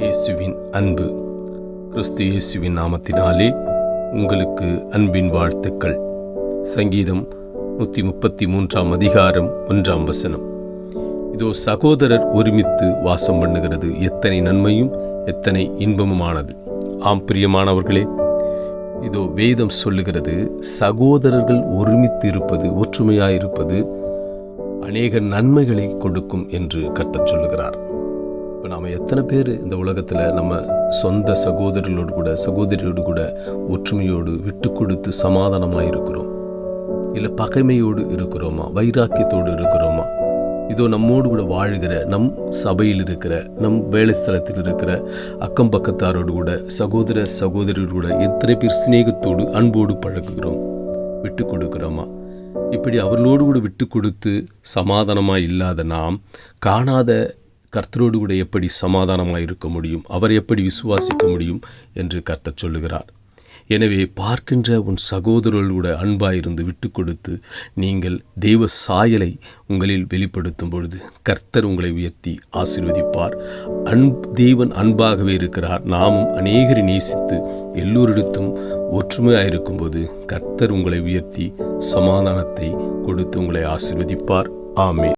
இயேசுவின் அன்பு. கிறிஸ்து இயேசுவின் நாமத்தினாலே உங்களுக்கு அன்பின் வாழ்த்துக்கள். சங்கீதம் நூற்றி முப்பத்தி மூன்றாம் அதிகாரம் ஒன்றாம் வசனம். இதோ சகோதரர் ஒருமித்து வாசம் பண்ணுகிறது. எத்தனை நன்மையும் எத்தனை இன்பமுமானது. ஆம் பிரியமானவர்களே இதோ வேதம் சொல்லுகிறது சகோதரர்கள் ஒருமித்து இருப்பது ஒற்றுமையாயிருப்பது அநேக நன்மைகளை கொடுக்கும் என்று கர்த்தர் சொல்லுகிறார். இப்போ நாம் எத்தனை பேர் இந்த உலகத்தில் நம்ம சொந்த சகோதரர்களோடு கூட சகோதரியோடு கூட ஒற்றுமையோடு விட்டு கொடுத்து சமாதானமாக இருக்கிறோம்? இல்லை பகைமையோடு இருக்கிறோமா? வைராக்கியத்தோடு இருக்கிறோமா? இதோ நம்மோடு கூட வாழ்கிற நம் சபையில் இருக்கிற நம் வேலை ஸ்தலத்தில் இருக்கிற அக்கம் பக்கத்தாரோடு கூட சகோதர சகோதரியோடு கூட எத்தனை பேர் சிநேகத்தோடு அன்போடு பழகுகிறோம்? விட்டு கொடுக்கிறோமா? இப்படி அவர்களோடு கூட விட்டு கொடுத்து சமாதானமாக இல்லாத நாம் காணாத கர்த்தரோடு கூட எப்படி சமாதானமாக இருக்க முடியும். அவர் எப்படி விசுவாசிக்க முடியும் என்று கர்த்தர் சொல்லுகிறார். எனவே பார்க்கின்ற உன் சகோதரர்கள் கூட அன்பாயிருந்து விட்டு கொடுத்து நீங்கள் தெய்வ சாயலை உங்களில் வெளிப்படுத்தும் பொழுது கர்த்தர் உங்களை உயர்த்தி ஆசீர்வதிப்பார். அன்பு தேவன் அன்பாகவே இருக்கிறார். நாமும் அநேகரை நேசித்து எல்லோரிடத்தும் ஒற்றுமையாக இருக்கும்போது கர்த்தர் உங்களை உயர்த்தி சமாதானத்தை கொடுத்து உங்களை ஆசீர்வதிப்பார். ஆமே